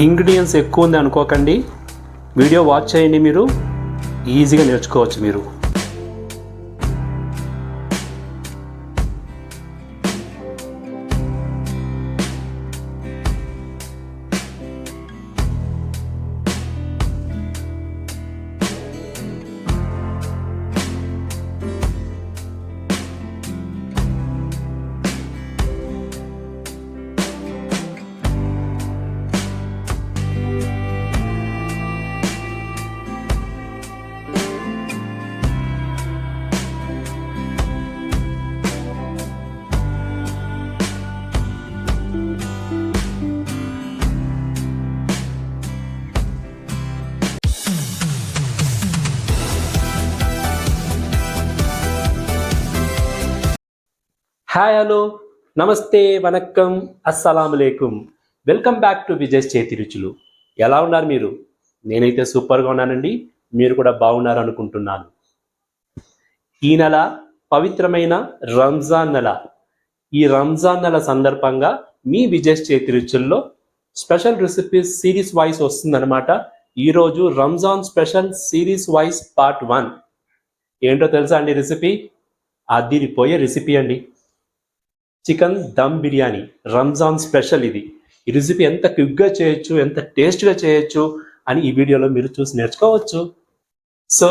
Ingredients ఎక్కువ ఉంది అనుకోకండి. వీడియో వాచ్ చేయండి మీరు. ఈజీగా నేర్చుకోవచ్చు మీరు. హాయ్ హలో నమస్తే వనక్కం అస్సలం వెల్కమ్ బ్యాక్ టు విజయ్ చేతి రుచులు ఎలా ఉన్నారు మీరు నేనైతే సూపర్గా ఉన్నానండి మీరు కూడా బాగున్నారు అనుకుంటున్నాను ఈ నెల పవిత్రమైన రంజాన్ నెల ఈ రంజాన్ నెల సందర్భంగా మీ విజయ్ చేతి రుచుల్లో స్పెషల్ రెసిపీస్ సిరీస్ వైస్ వస్తుందన్నమాట ఈరోజు Ramzan special series wise part one ఏంటో తెలుసా అండి రెసిపీ అదిరిపోయే రెసిపీ అండి చికెన్ దమ్ బిర్యానీ రంజాన్ స్పెషల్ ఇది. ఈ రెసిపీ ఎంత క్విక్గా చేయొచ్చు ఎంత టేస్ట్గా చేయొచ్చు అని ఈ వీడియోలో మీరు చూసి నేర్చుకోవచ్చు. సో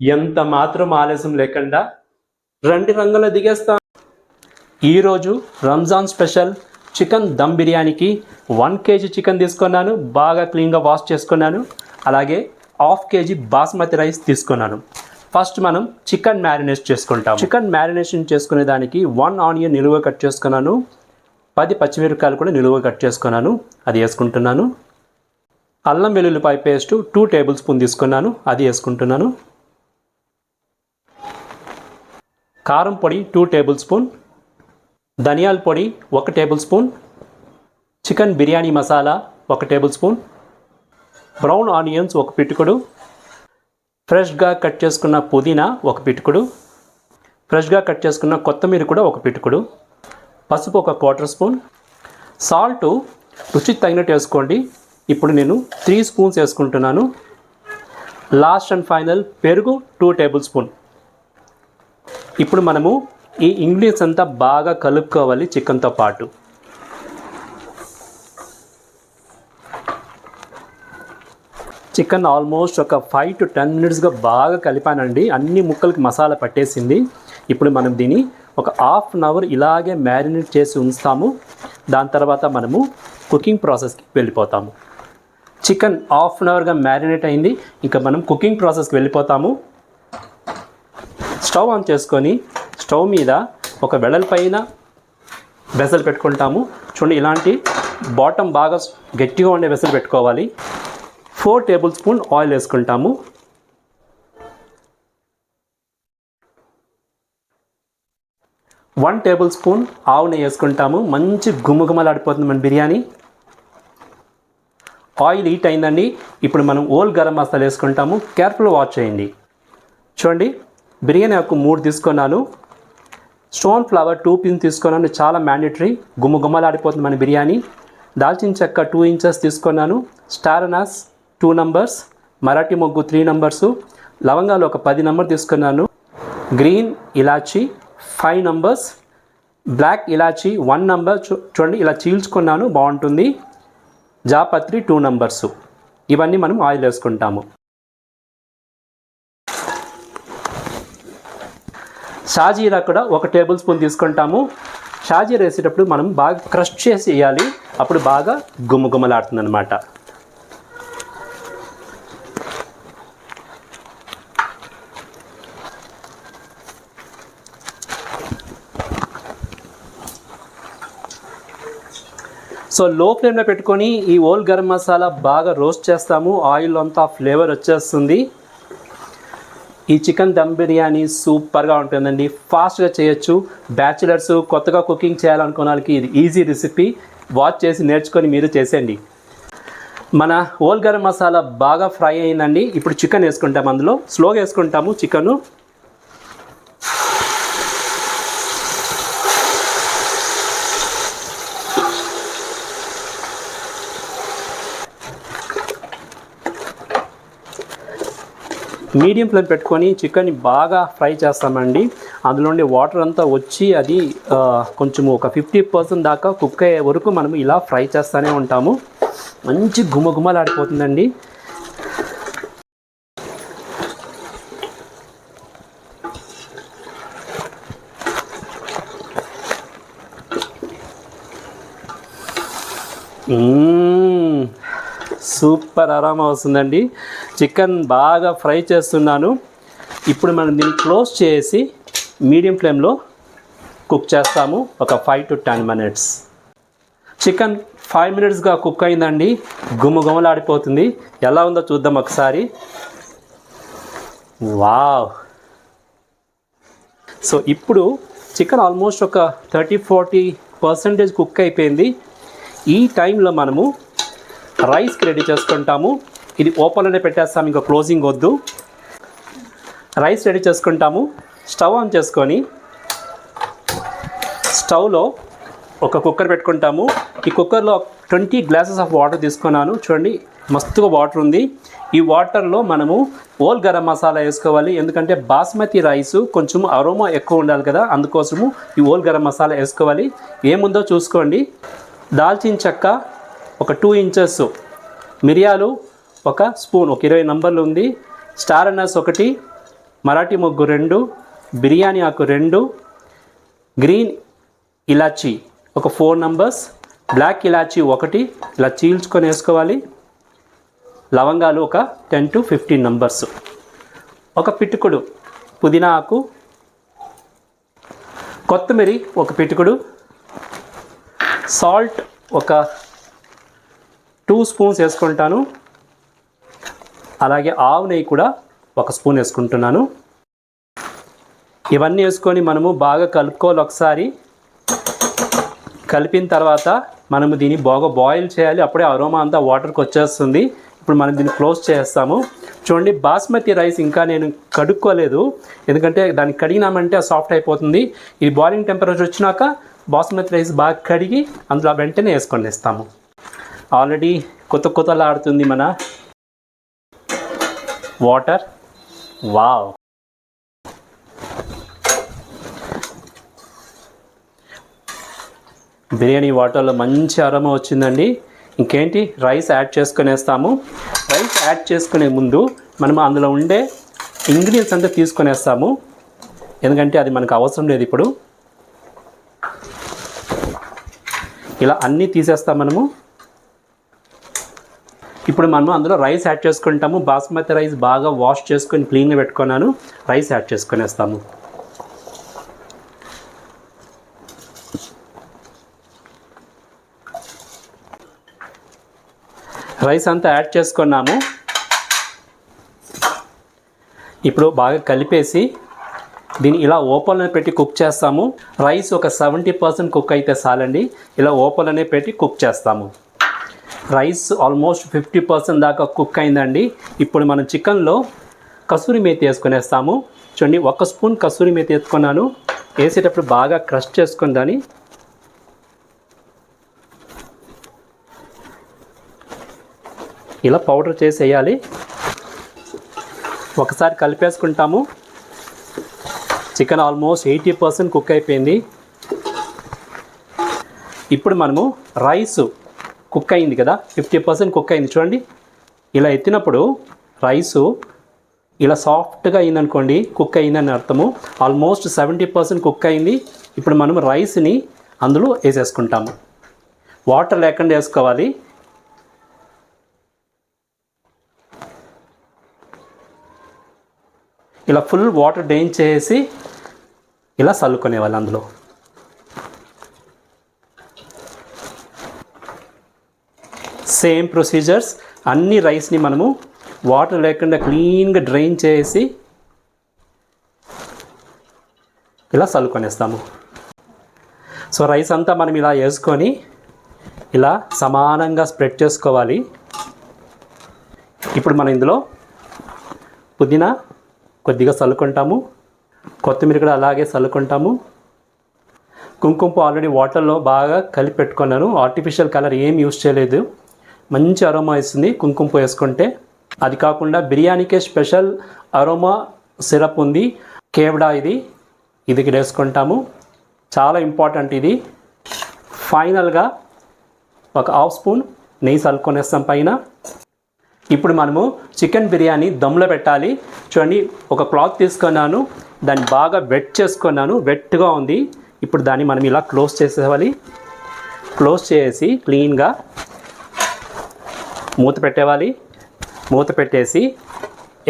ఎంత మాత్రం ఆలస్యం లేకుండా రండి రంగులో దిగేస్తాం. ఈరోజు రంజాన్ స్పెషల్ చికెన్ దమ్ బిర్యానీకి వన్ కేజీ చికెన్ తీసుకున్నాను బాగా క్లీన్గా వాష్ చేసుకున్నాను. అలాగే హాఫ్ కేజీ బాస్మతి రైస్ తీసుకున్నాను. ఫస్ట్ మనం చికెన్ మ్యారినేట్ చేసుకుంటాం చికెన్ మ్యారినేషన్ చేసుకునే దానికి వన్ ఆనియన్ నిలువ కట్ చేసుకున్నాను. పది పచ్చిమిరపకాయలు కూడా నిలువ కట్ చేసుకున్నాను. అది వేసుకుంటున్నాను. అల్లం వెల్లుల్లిపాయ పేస్ట్ టూ టేబుల్ స్పూన్ తీసుకున్నాను. అది వేసుకుంటున్నాను. కారం పొడి టూ టేబుల్ స్పూన్. ధనియాల పొడి ఒక tablespoon. Chicken biryani masala ఒక టేబుల్ స్పూన్. బ్రౌన్ ఆనియన్స్ ఒక పిట్టుకుడు ఫ్రెష్గా కట్ చేసుకున్న పుదీనా ఒక పిటుకుడు ఫ్రెష్గా కట్ చేసుకున్న కొత్తిమీర కూడా ఒక పిటుకుడు పసుపు ఒక క్వార్టర్ స్పూన్ సాల్ట్ రుచికి తగినట్టు వేసుకోండి. ఇప్పుడు నేను త్రీ స్పూన్స్ వేసుకుంటున్నాను. లాస్ట్ అండ్ ఫైనల్ పెరుగు టూ టేబుల్ స్పూన్ ఇప్పుడు మనము ఈ ఇంగ్రీడియంట్స్ అంతా బాగా కలుపుకోవాలి చికెన్తో పాటు. చికెన్ ఆల్మోస్ట్ ఒక ఫైవ్ టు టెన్ మినిట్స్గా బాగా కలిపానండి. అన్ని ముక్కలకి మసాలా పట్టేసింది. ఇప్పుడు మనం దీన్ని ఒక హాఫ్ అన్ అవర్ ఇలాగే మ్యారినేట్ చేసి ఉంచుతాము. దాని తర్వాత మనము కుకింగ్ ప్రాసెస్కి వెళ్ళిపోతాము. చికెన్ హాఫ్ అన్ అవర్గా మ్యారినేట్ అయింది. ఇంకా మనం కుకింగ్ ప్రాసెస్కి వెళ్ళిపోతాము. స్టవ్ ఆన్ చేసుకొని స్టవ్ మీద ఒక వెడల్పైన వెసలు పెట్టుకుంటాము. చూడండి ఇలాంటి బాటమ్ బాగా గట్టిగా ఉండే వెసలు పెట్టుకోవాలి. ఫోర్ టేబుల్ స్పూన్ ఆయిల్ వేసుకుంటాము. వన్ టేబుల్ స్పూన్ ఆవు నెయ్యి వేసుకుంటాము. మంచి గుమ్మగుమలాడిపోతుంది మన బిర్యానీ. ఆయిల్ హీట్ అయిందండి. ఇప్పుడు మనం ఓల్ గరం మసాలా వేసుకుంటాము. కేర్ఫుల్ వాచ్ చేయండి. చూడండి బిర్యానీ ఒక మూడు తీసుకున్నాను. స్టోన్ ఫ్లవర్ టూ పిన్ తీసుకున్నాను. చాలా మ్యాండేటరీ గుమ్మగుమ్మలాడిపోతుంది మన బిర్యానీ. దాల్చిన చెక్క టూ ఇంచెస్ తీసుకున్నాను. స్టార్ అనాస్ టూ నంబర్స్ మరాఠీ మొగ్గు త్రీ నంబర్సు లవంగాలు ఒక పది నంబర్ తీసుకున్నాను. గ్రీన్ ఇలాచీ ఫైవ్ నంబర్స్ బ్లాక్ ఇలాచీ వన్ నంబర్ చూ- చూడండి ఇలా చీల్చుకున్నాను బాగుంటుంది. జాపత్రి టూ నంబర్సు ఇవన్నీ మనం ఆయిల్ వేసుకుంటాము. షాజీరా కూడా ఒక టేబుల్ స్పూన్ తీసుకుంటాము. షాజీరా వేసేటప్పుడు మనం బాగా క్రష్ చేసి వేయాలి. అప్పుడు బాగా గుమ్మగుమ్మలాడుతుంది అనమాట సో లో ఫ్లేమ్లో పెట్టుకొని ఈ ఓల్ గరం మసాలా బాగా రోస్ట్ చేస్తాము. ఆయిల్ అంతా ఫ్లేవర్ వచ్చేస్తుంది. ఈ చికెన్ దమ్ బిర్యానీ సూపర్గా ఉంటుందండి. ఫాస్ట్గా చేయొచ్చు. బ్యాచిలర్స్ కొత్తగా కుకింగ్ చేయాలనుకున్న వాళ్ళకి ఇది ఈజీ రెసిపీ. వాచ్ చేసి నేర్చుకొని మీరు చేసేయండి. మన ఓల్ గరం మసాలా బాగా ఫ్రై అయిందండి. ఇప్పుడు చికెన్ వేసుకుంటాం అందులో. స్లోగా వేసుకుంటాము చికెను. మీడియం ఫ్లేమ్ పెట్టుకొని చికెన్ని బాగా ఫ్రై చేస్తామండి. అందులో ఉండే వాటర్ అంతా వచ్చి అది కొంచెం ఒక ఫిఫ్టీ పర్సెంట్ దాకా కుక్ అయ్యే వరకు మనం ఇలా ఫ్రై చేస్తూనే ఉంటాము. మంచి గుమగుమలాడిపోతుందండి మ్మ్. సూపర్ ఆరామ వస్తుందండి. చికెన్ బాగా ఫ్రై చేస్తున్నాను. ఇప్పుడు మనం దీన్ని క్లోజ్ చేసి మీడియం ఫ్లేమ్లో కుక్ చేస్తాము. ఒక five to ten minutes. Chicken five మినిట్స్గా cook అయిందండి. గుమగుమలాడిపోతుంది. ఎలా ఉందో చూద్దాం ఒకసారి. వావ్! సో ఇప్పుడు చికెన్ ఆల్మోస్ట్ ఒక థర్టీ ఫార్టీ పర్సెంటేజ్ కుక్ అయిపోయింది. ఈ టైంలో మనము రైస్కి రెడీ చేసుకుంటాము. ఇది ఓపెన్లోనే పెట్టేస్తాము ఇంకా క్లోజింగ్ వద్దు. రైస్ రెడీ చేసుకుంటాము. స్టవ్ ఆన్ చేసుకొని స్టవ్లో ఒక కుక్కర్ పెట్టుకుంటాము. ఈ కుక్కర్లో ట్వంటీ గ్లాసెస్ ఆఫ్ వాటర్ తీసుకున్నాను. చూడండి మస్తుగా వాటర్ ఉంది. ఈ వాటర్లో మనము ఓల్ గరం మసాలా వేసుకోవాలి. ఎందుకంటే బాస్మతి రైస్ కొంచెం అరోమా ఎక్కువ ఉండాలి కదా అందుకోసము ఈ ఓల్ గరం మసాలా వేసుకోవాలి. ఏముందో చూసుకోండి. దాల్చిన చెక్క ఒక టూ ఇంచెస్ మిరియాలు ఒక స్పూన్ ఒక ఇరవై నంబర్లు ఉంది. స్టార్ అన్నస్ ఒకటి మరాఠీ మొగ్గు రెండు బిర్యానీ ఆకు రెండు గ్రీన్ ఇలాచీ ఒక ఫోర్ నంబర్స్ బ్లాక్ ఇలాచీ ఒకటి ఇలా చీల్చుకొని వేసుకోవాలి. లవంగాలు ఒక టెన్ టు ఫిఫ్టీన్ నంబర్స్ ఒక పిటుకుడు పుదీనా ఆకు కొత్తిమీర ఒక పిటుకుడు సాల్ట్ ఒక టూ స్పూన్స్ వేసుకుంటాను. అలాగే ఆవు నెయ్యి కూడా ఒక స్పూన్ వేసుకుంటున్నాను. ఇవన్నీ వేసుకొని మనము బాగా కలుపుకోవాలి ఒకసారి. కలిపిన తర్వాత మనము దీన్ని బాగా బాయిల్ చేయాలి. అప్పుడే అరోమా అంతా వాటర్కి వచ్చేస్తుంది. ఇప్పుడు మనం దీన్ని క్లోజ్ చేస్తాము చూడండి బాస్మతి రైస్ ఇంకా నేను కడుక్కోలేదు. ఎందుకంటే దాన్ని కడిగినామంటే అది సాఫ్ట్ అయిపోతుంది. ఇది బాయిలింగ్ టెంపరేచర్ వచ్చినాక బాస్మతి రైస్ బాగా కడిగి అందులో వెంటనే వేసుకొని ఇస్తాము ఆల్రెడీ కొత్త కొత్తలాడుతుంది మన వాటర్. వావ్. బిర్యానీ వాటర్లో మంచి అరమ వచ్చిందండి. ఇంకేంటి? రైస్ యాడ్ చేసుకునేస్తాము. రైస్ యాడ్ చేసుకునే ముందు మనం అందులో ఉండే ఇంగ్రీడియంట్స్ అంతా తీసుకునేస్తాము. ఎందుకంటే అది మనకు అవసరం లేదు ఇప్పుడు. ఇలా అన్నీ తీసేస్తాం మనము. ఇప్పుడు మనం అందులో రైస్ యాడ్ చేసుకుంటాము. బాస్మతి రైస్ బాగా వాష్ చేసుకొని క్లీన్గా పెట్టుకున్నాను. రైస్ యాడ్ చేసుకునేస్తాము. రైస్ అంతా యాడ్ చేసుకున్నాము. ఇప్పుడు బాగా కలిపేసి దీన్ని ఇలా ఓపెన్లో పెట్టి కుక్ చేస్తాము. రైస్ ఒక సెవెంటీ పర్సెంట్ కుక్ అయితే చాలండి. ఇలా ఓపెన్లోనే పెట్టి కుక్ చేస్తాము. రైస్ ఆల్మోస్ట్ ఫిఫ్టీ పర్సెంట్ దాకా కుక్ అయిందండి. ఇప్పుడు మనం చికెన్లో కసూరి మేతి వేసుకునేస్తాము. చూడండి ఒక స్పూన్ కసూరి మేతి వేసుకున్నాను. వేసేటప్పుడు బాగా క్రష్ చేసుకుని దాన్ని ఇలా పౌడర్ చేసి వేయాలి. ఒకసారి కలిపేసుకుంటాము. Chicken almost eighty percent cook అయిపోయింది. ఇప్పుడు మనము రైస్ కుక్ అయింది కదా ఫిఫ్టీ పర్సెంట్ కుక్ అయింది. చూడండి ఇలా ఎత్తినప్పుడు రైసు ఇలా సాఫ్ట్గా అయిందనుకోండి కుక్ అయిందని అర్థము. ఆల్మోస్ట్ సెవెంటీ పర్సెంట్ కుక్ అయింది. ఇప్పుడు మనం రైస్ని అందులో వేసేసుకుంటాము. వాటర్ లేకుండా వేసుకోవాలి. ఇలా ఫుల్ వాటర్ డ్రైన్ చేసి ఇలా చల్లుకునేవాళ్ళు అందులో. సేమ్ ప్రొసీజర్స్ అన్ని రైస్ని మనము వాటర్ లేకుండా క్లీన్గా డ్రైన్ చేసి ఇలా చల్లుకొనేస్తాము. సో రైస్ అంతా మనం ఇలా వేసుకొని ఇలా సమానంగా స్ప్రెడ్ చేసుకోవాలి. ఇప్పుడు మనం ఇందులో పుదీనా కొద్దిగా చల్లుకుంటాము. కొత్తిమీర కూడా అలాగే చల్లుకుంటాము. కుంకుమ ఆల్రెడీ వాటర్లో బాగా కలిపి పెట్టుకున్నాను. ఆర్టిఫిషియల్ కలర్ ఏం యూస్ చేయలేదు. మంచి అరోమా ఇస్తుంది కుంకుమ వేసుకుంటే. అది కాకుండా బిర్యానీకే స్పెషల్ అరోమా సిరప్ ఉంది. కేవడా ఇది. ఇది వేసుకుంటాము. చాలా ఇంపార్టెంట్ ఇది. ఫైనల్గా ఒక హాఫ్ స్పూన్ నెయ్యి చల్లుకొనేస్తాం పైన. ఇప్పుడు మనము చికెన్ బిర్యానీ దమ్లో పెట్టాలి. చూడండి ఒక క్లాత్ తీసుకున్నాను. దాన్ని బాగా వెట్ చేసుకున్నాను. వెట్గా ఉంది. ఇప్పుడు దాన్ని మనం ఇలా క్లోజ్ చేసేవాలి క్లోజ్ చేసి క్లీన్గా మూత పెట్టేవాలి. మూత పెట్టేసి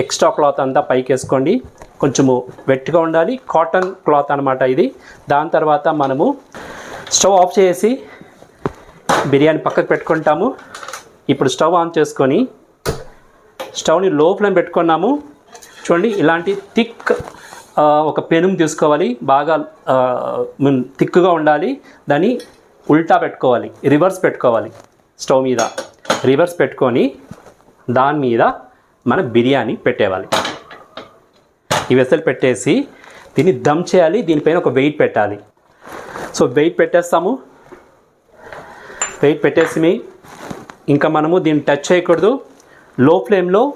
ఎక్స్ట్రా క్లాత్ అంతా పైకి వేసుకోండి కొంచెము వెట్గా ఉండాలి. కాటన్ క్లాత్ అనమాట ఇది. దాని తర్వాత మనము స్టవ్ ఆఫ్ చేసి బిర్యానీ పక్కకు పెట్టుకుంటాము. ఇప్పుడు స్టవ్ ఆన్ చేసుకొని స్టవ్ని లో ఫ్లేమ్ పెట్టుకున్నాము. చూడండి ఇలాంటి థిక్ ఒక పెనుము తీసుకోవాలి. బాగా థిక్గా ఉండాలి. దాన్ని ఉల్టా పెట్టుకోవాలి. రివర్స్ పెట్టుకోవాలి. స్టవ్ మీద. రివర్స్ పెట్టుకొని దాని మీద మన బిర్యానీ పెట్టేవాలి. ఈ వెసలు పెట్టేసి దీన్ని దమ్ చేయాలి దీనిపైన ఒక వెయిట్ పెట్టాలి. So wait పెట్టేస్తాము. వెయిట్ పెట్టేసి ఇంకా మనము దీన్ని టచ్ చేయకూడదు. లో ఫ్లేమ్లో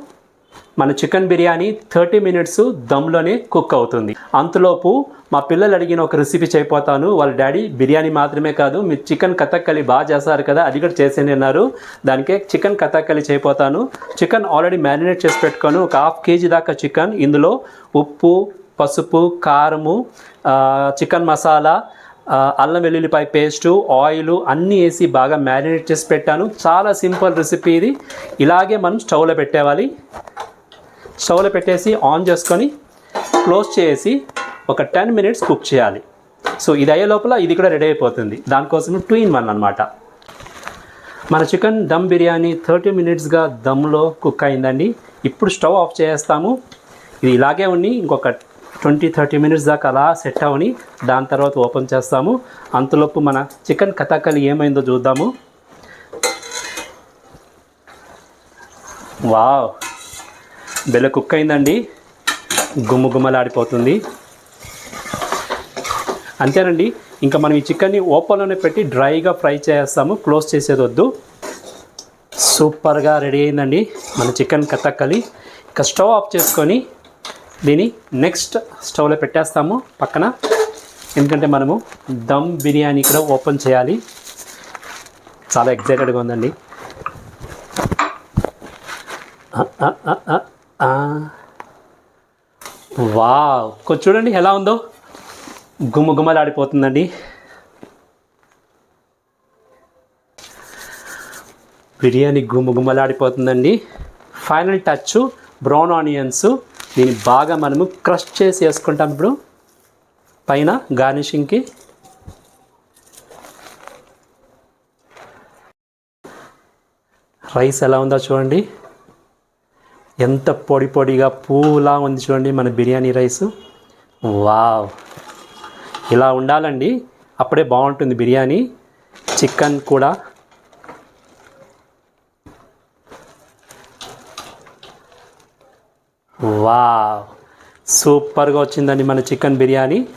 మన చికెన్ బిర్యానీ థర్టీ మినిట్స్ దమ్లోనే కుక్ అవుతుంది. అంతలోపు మా పిల్లలు అడిగిన ఒక రెసిపీ చేయపోతాను. వాళ్ళ డాడీ బిర్యానీ మాత్రమే కాదు మీరు చికెన్ కథక్కలి బాగా చేస్తారు కదా అది కూడా చేసేయండి అన్నారు. దానికే చికెన్ కథక్కలి చేయపోతాను. చికెన్ ఆల్రెడీ మ్యారినేట్ చేసి పెట్టుకొని. ఒక హాఫ్ కేజీ దాకా చికెన్ ఇందులో ఉప్పు పసుపు కారము చికెన్ మసాలా అల్లం వెల్లుల్లిపాయ పేస్టు ఆయిల్ అన్నీ వేసి బాగా మ్యారినేట్ చేసి పెట్టాను. చాలా సింపుల్ రెసిపీ ఇది. ఇలాగే మనం స్టవ్లో పెట్టేవాలి స్టవ్లో పెట్టేసి ఆన్ చేసుకొని క్లోజ్ చేసి ఒక టెన్ మినిట్స్ కుక్ చేయాలి. సో ఇది అయ్యే లోపల ఇది కూడా రెడీ అయిపోతుంది. దానికోసం టూ ఇన్ వన్ అనమాట మన చికెన్ దమ్ బిర్యానీ థర్టీ మినిట్స్గా దమ్లో కుక్ అయిందండి. ఇప్పుడు స్టవ్ ఆఫ్ చేస్తాము. ఇది ఇలాగే ఉండి ఇంకొక ట్వంటీ థర్టీ మినిట్స్ దాకా అలా సెట్ అవని దాని తర్వాత ఓపెన్ చేస్తాము. అంతలోపు మన చికెన్ కథాకలి ఏమైందో చూద్దాము. వావ్! బెల్ల కుక్ అయిందండి గుమ్మ గుమ్మలాడిపోతుంది. అంతేనండి. ఇంకా మనం ఈ చికెన్ని ఓపెన్లోనే పెట్టి డ్రైగా ఫ్రై చేస్తాము. క్లోజ్ చేసేది వద్దు. సూపర్గా రెడీ అయిందండి మన చికెన్ కథక్కలి. ఇంకా స్టవ్ ఆఫ్ చేసుకొని దీన్ని నెక్స్ట్ స్టవ్లో పెట్టేస్తాము పక్కన. ఎందుకంటే మనము దమ్ బిర్యానీ కూడా ఓపెన్ చేయాలి. చాలా ఎగ్జైటెడ్గా ఉందండి. వా వావ్. కొంచెం చూడండి ఎలా ఉందో. గుమగుమలాడిపోతుందండి. బిర్యానీ గుమ్మ ఫైనల్ టచ్ బ్రౌన్ ఆనియన్స్. దీన్ని బాగా మనము క్రష్ చేసి వేసుకుంటాం ఇప్పుడు. పైన గార్నిషింగ్కి. రైస్ ఎలా ఉందో చూడండి. ఎంత పొడి పొడిగా పూలా ఉంది చూడండి మన బిర్యానీ రైస్. వావ్. ఇలా ఉండాలండి అప్పుడే బాగుంటుంది బిర్యానీ. చికెన్ కూడా. వావ్. సూపర్గా వచ్చిందండి మన chicken biryani.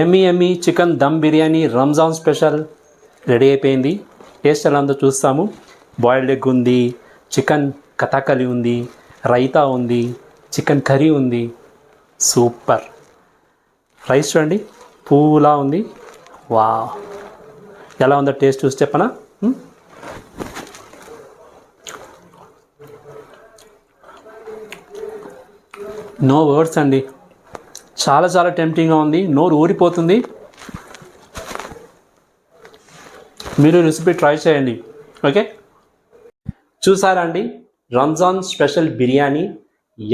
Yummy yummy chicken dum biryani Ramzan special ready అయిపోయింది. టేస్ట్ ఎలా ఉందో చూస్తాము. బాయిల్డ్ ఎగ్ ఉంది చికెన్ కథాకలి ఉంది రైతా ఉంది చికెన్ కర్రీ ఉంది. సూపర్ రైస్ చూడండి పూలా ఉంది. వా ఎలా ఉందో టేస్ట్ చూసి చెప్పనా? Hmm? నో వర్డ్స్ అండి. చాలా చాలా టెంప్టింగ్గా ఉంది. నోరు ఊరిపోతుంది. మీరు రెసిపీ ట్రై చేయండి. ఓకే చూసారా అండి? రంజాన్ స్పెషల్ బిర్యానీ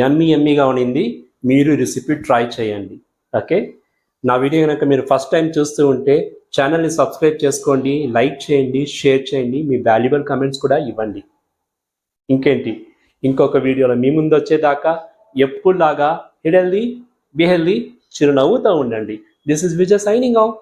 ఎమ్మి ఎమ్మిగా ఉండింది. మీరు రెసిపీ ట్రై చేయండి. ఓకే నా వీడియో కనుక మీరు ఫస్ట్ టైం చూస్తూ ఉంటే ఛానల్ని సబ్స్క్రైబ్ చేసుకోండి లైక్ చేయండి షేర్ చేయండి మీ వాల్యుబుల్ కమెంట్స్ కూడా ఇవ్వండి. ఇంకేంటి? ఇంకొక వీడియోలో మీ ముందు వచ్చేదాకా ఎప్పుడులాగా హిడల్ది బి చిరునవ్వుతో ఉండండి. This is Vijay signing off